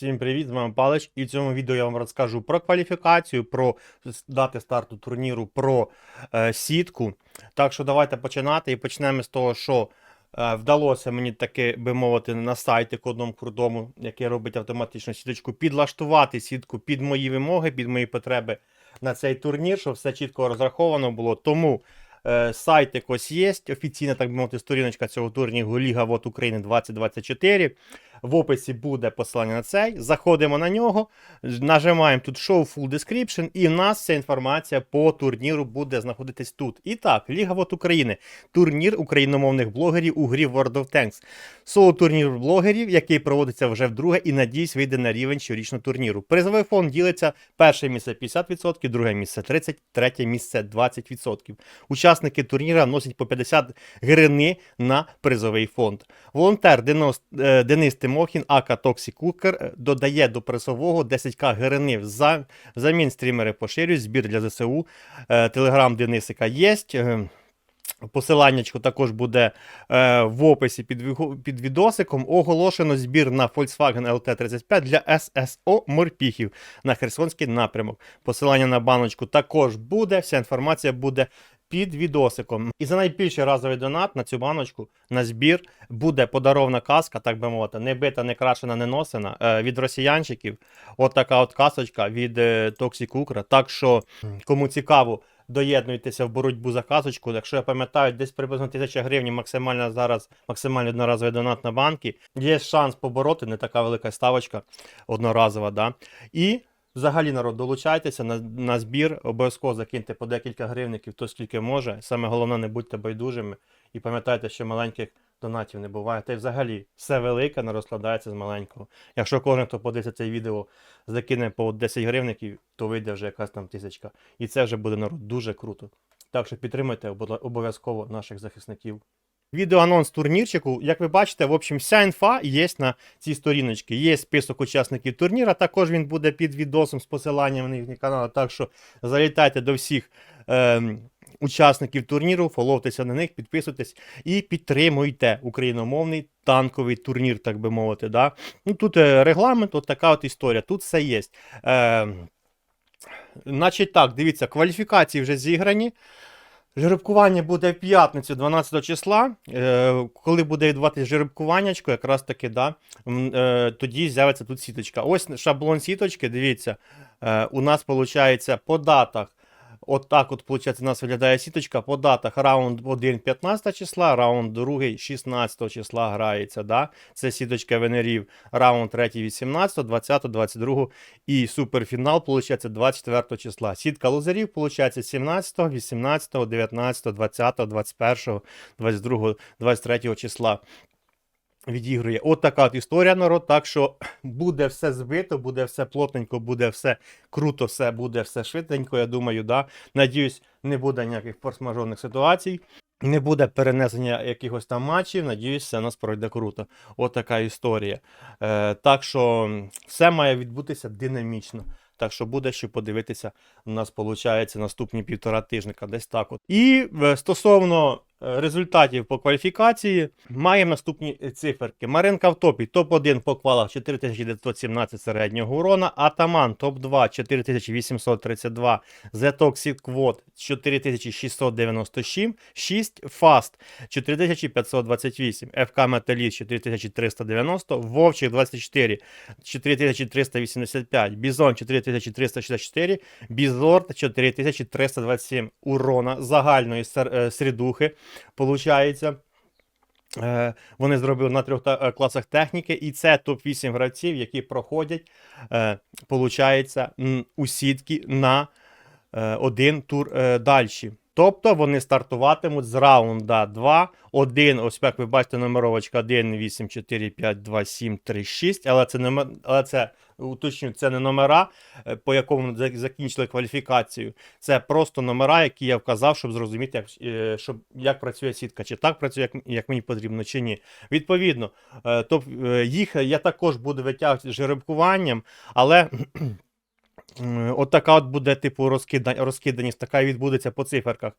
Всім привіт, з вами Палич. І в цьому відео я вам розкажу про кваліфікацію, про дати старту турніру, про е, сітку. Так що давайте починати. І почнемо з того, що е, вдалося мені таки, би мовити, на сайті одному крутому, який робить автоматичну сіточку, підлаштувати сітку під мої вимоги, під мої потреби на цей турнір, щоб все чітко розраховано було. Тому е, сайт якось є, офіційна, так би мовити, сторіночка цього турніру Ліга Вот України 2024. В описі буде посилання на цей. Заходимо на нього, нажимаємо тут Show Full Description, і в нас вся інформація по турніру буде знаходитись тут. І так, Ліга Вот України. Турнір україномовних блогерів у грі World of Tanks. Соло турнір блогерів, який проводиться вже вдруге і надіюсь вийде на рівень щорічного турніру. Призовий фонд ділиться перше місце 50%, друге місце 30%, третє місце 20%. Учасники турніра носять по 50 гривни на призовий фонд. Волонтер е, Денис Тимохін, АК Toxic Cooker, е, додає до призового 10к гривнів. За, взамін стрімери поширюють збір для ЗСУ. Е, Телеграм Денисика є. Е, Посиланнячко також буде в описі під відосиком. Оголошено збір на Volkswagen LT35 для ССО Морпіхів на Херсонський напрямок. Посилання на баночку також буде. Вся інформація буде під відосиком. І за найбільший разовий донат на цю баночку на збір буде подарована каска, так би мовити, не бита, не крашена, не носена е, від росіянчиків. От така от касочка від е, Toxic Ukra. Так що, кому цікаво, доєднуйтеся в боротьбу за касочку. Якщо я пам'ятаю, десь приблизно 1000 гривень максимальна зараз, максимальний одноразовий донат на банки. Є шанс побороти, не така велика ставочка одноразова. Да? І взагалі народ, долучайтеся на, на збір, обов'язково закиньте по декілька гривників, то скільки може. Саме головне, не будьте байдужими. І пам'ятайте, що маленьких донатів не буває. Та й взагалі все велике не розкладається з маленького. Якщо кожен, хто подивиться це відео, закине по 10 гривників, то вийде вже якась там тисячка. І це вже буде народ дуже круто. Так що підтримуйте обо- обов'язково наших захисників. Відеоанонс турнірчику, як ви бачите, в общем, вся інфа є на цій сторіночці. Є список учасників турніра, також він буде під відосом з посиланням на їхні канали. Так що залітайте до всіх ем, учасників турніру, фоловтеся на них, підписуйтесь і підтримуйте україномовний танковий турнір, так би мовити. Да? Ну, тут е, регламент, от така от історія. Тут все є. Ем, значить так, дивіться, кваліфікації вже зіграні. Жеребкування буде в п'ятницю 12 числа. Е, коли буде відбуватися жеребкуваннячко, якраз таки, да, е, тоді з'явиться тут сіточка. Ось шаблон сіточки, дивіться, е, у нас виходить по датах. От от, виходить, у нас виглядає сіточка по датах. Раунд 1 15 числа, раунд 2 16 числа грається. Да? Це сіточка венерів. Раунд 3 18, 20, 22 і суперфінал, виходить, 24 числа. Сітка лузерів, виходить, 17, 18, 19, 20, 21, 22, 23 числа. Відігрує. От така от історія, народ. Так що буде все збито, буде все плотненько, буде все круто, все буде все швиденько. Я думаю, да. Надіюсь, не буде ніяких форс-мажорних ситуацій. Не буде перенесення якихось там матчів. Надіюсь, все нас пройде круто. От така історія. Е, так що все має відбутися динамічно. Так що буде що подивитися, у нас виходить наступні півтора тижника, десь так от. І е, стосовно результатів по кваліфікації, маємо наступні циферки. Маринка в топі, топ-1 по квалах 4917 середнього урона, Атаман топ-2 4832, Zetoxic Quad 4697, 6 Fast 4528, ФК Металіст 4390, Вовчик 24 4385, Бізон 4364, Бізорд 4327 урона загальної е, середухи. Получається. Е, Вони зробили на трьох е, класах техніки, і це топ-8 гравців, які проходять, е, получається, у сітки на один тур далі. Тобто вони стартуватимуть з раунда 2, 1, ось як ви бачите, номеровочка 1, 8, 4, 5, 2, 7, 3, 6, але це, номер, але це уточню, це не номера, е, по якому закінчили кваліфікацію. Це просто номера, які я вказав, щоб зрозуміти, як, е, щоб, як працює сітка, чи так працює, як, як мені потрібно, чи ні. Відповідно, то, е, їх я також буду витягувати жеребкуванням, але. М, От буде, типу, розкида... розкиданість, така і відбудеться по циферках.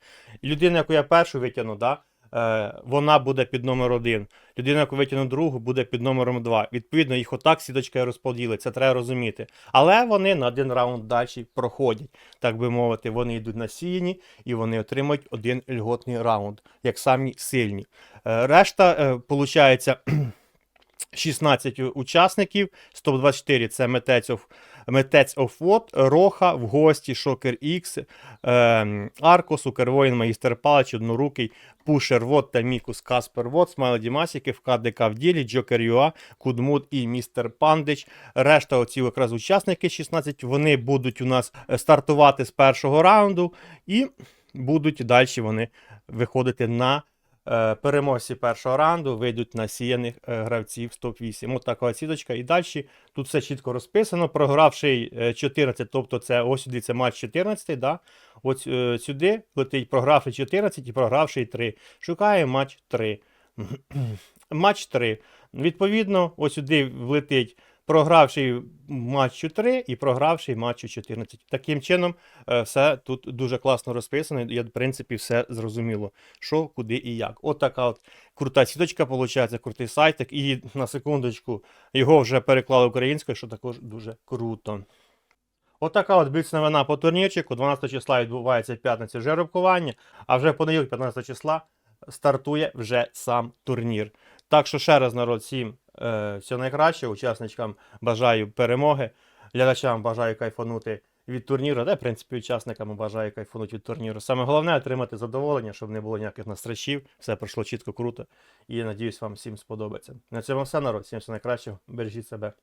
Людина, яку я першу витягну, да, е, вона буде під номер один. Людина, яку витягне другу, буде під номером 2. Відповідно, їх отак сіточка розподілить, це треба розуміти. Але вони на один раунд далі проходять. Так би мовити, вони йдуть на сіяні і вони отримують один льготний раунд, як самі сильні. Е, Решта, е, получається, 16 учасників, 124 це Метець Метець of Роха, в гості, Шокер X, е, Арко, Сукервоїн, Магістер Палач, Однорукий, Пушер Вот та Мікус, Каспер Вот, Смайло Дімасіки, ВКДК в ділі, Джокер Юа, Кудмут і Містер Пандич. Решта оці якраз учасники 16, вони будуть у нас е, стартувати з першого раунду і будуть далі вони виходити на переможці першого раунду вийдуть на сіяних е, гравців з топ-8. Ось така сіточка. І далі тут все чітко розписано. Програвший е, 14, тобто це ось сюди це матч 14, да? Е, сюди летить програвший 14 і програвший 3. Шукає матч 3. матч 3. Відповідно, ось сюди влетить програвший матчу 3 і програвший матчу 14. Таким чином, е, все тут дуже класно розписано. і, в принципі, все зрозуміло, що, куди і як. От така от крута сіточка, виходить, крутий сайтик. І на секундочку його вже переклали українською, що також дуже круто. Отака от бліц новина по турнірчику. 12 числа відбувається в п'ятницю жеребкування, а вже в понеділок, 15 числа, стартує вже сам турнір. Так що ще раз, народ, всім е, найкраще. Учасничкам бажаю перемоги. Глядачам бажаю кайфанути від турніру, де, в принципі, учасникам бажаю кайфанути від турніру. Саме головне отримати задоволення, щоб не було ніяких настрачів. Все пройшло чітко круто. І я надіюсь, вам всім сподобається. На цьому все, народ. Всім все найкращого. Бережіть себе.